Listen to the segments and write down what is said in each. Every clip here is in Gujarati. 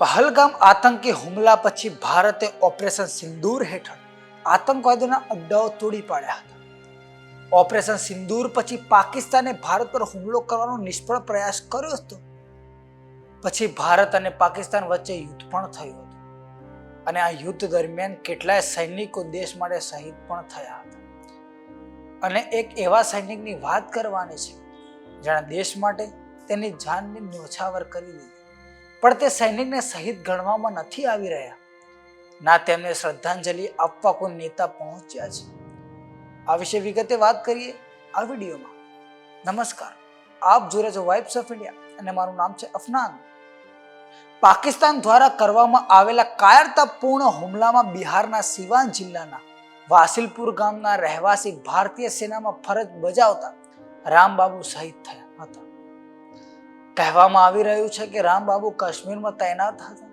પહલગામ આતંકી હુમલા પછી ભારતે ઓપરેશન સિંદૂર હેઠળ આતંકવાદીઓના અડ્ડાઓ તોડી પાડ્યા હતા. ઓપરેશન સિંદૂર પછી પાકિસ્તાને ભારત પર હુમલો કરવાનો નિષ્ફળ પ્રયાસ કર્યો હતો. પછી ભારત અને પાકિસ્તાન વચ્ચે યુદ્ધ પણ થયું હતું. અને આ યુદ્ધ દરમિયાન કેટલાય સૈનિકો દેશ માટે શહીદ પણ થયા હતા. અને એક એવા સૈનિકની વાત કરવાની છે, જેણે દેશ માટે તેની જાનની ન્યોછાવર કરી દીધી. પણ તે સૈનિકને શહીદ ગણવામાં નથી આવી રહ્યા. ના, તેમને શ્રદ્ધાંજલિ આપવા કોઈ નેતા પહોંચ્યા છે. આ વિશે વિગતે વાત કરીએ આ વિડીયોમાં. નમસ્કાર. આપ જોઈ રહ્યા છો વાઇબ્સ ઓફ ઇન્ડિયા અને મારું નામ છે અફનાન. પાકિસ્તાન દ્વારા કરવામાં આવેલા કાયરતાપૂર્ણ હુમલામાં બિહારના સિવાન જિલ્લાના વાસિલપુર ગામના રહેવાસી ભારતીય સેનામાં ફરજ બજાવતા રામબાબુ શહીદ થયા હતા. કહેવામાં આવી રહ્યું છે કે રામબાબુ કાશ્મીરમાં તૈનાત હતા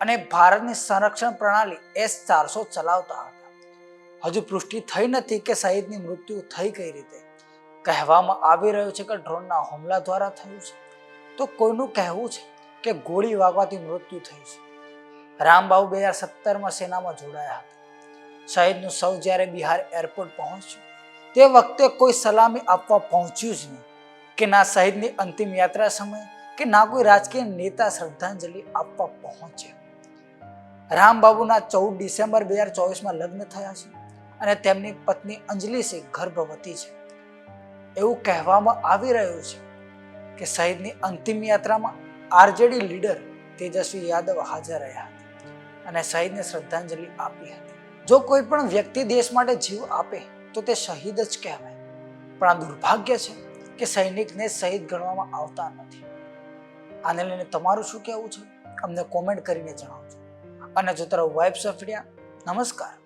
અને ભારતની સંરક્ષણ પ્રણાલી એસ ચારસો ચલાવતા હતા. હજુ પુષ્ટિ થઈ નથી કે શહીદની મૃત્યુ થઈ કઈ રીતે. કહેવામાં આવી રહ્યું છે કે ડ્રોનના હુમલા દ્વારા થયું છે. તો કોઈનું કહેવું છે કે ગોળી વાગવાથી મૃત્યુ થયું છે? રામબાબુ બે હજાર સત્તરમાં સેનામાં જોડાયા હતા. શહીદનું સૌ જ્યારે બિહાર એરપોર્ટ પહોંચ્યું, તે વખતે કોઈ સલામી આપવા પહોંચ્યું જ નહીં. કે ના શહીદની અંતિમ યાત્રા સમયે કે ના કોઈ રાજકીય નેતા શ્રદ્ધાંજલિ આપવા પહોંચ્યા રામબાબુના ચૌદ ડિસેમ્બર બે હજાર ચોવીસમાં લગ્ન થયા છે અને તેમની પત્ની અંજલિ સિંહ ગર્ભવતી છે. એવું કહેવામાં આવી રહ્યું છે કે શહીદની અંતિમ યાત્રામાં આરજેડી લીડર તેજસ્વી યાદવ હાજર રહ્યા હતા અને શહીદને શ્રદ્ધાંજલિ આપી હતી. જો કોઈ પણ વ્યક્તિ દેશ માટે જીવ આપે તો તે શહીદ જ કહેવાય. પણ આ દુર્ભાગ્ય છે કે સૈનિકને શહીદ ગણવામાં આવતા નથી. આને લઈને તમારું શું કહેવું છે? અમને કોમેન્ટ કરીને જણાવજો. અને જો તરફ વાઇફ ઓફ નમસ્કાર.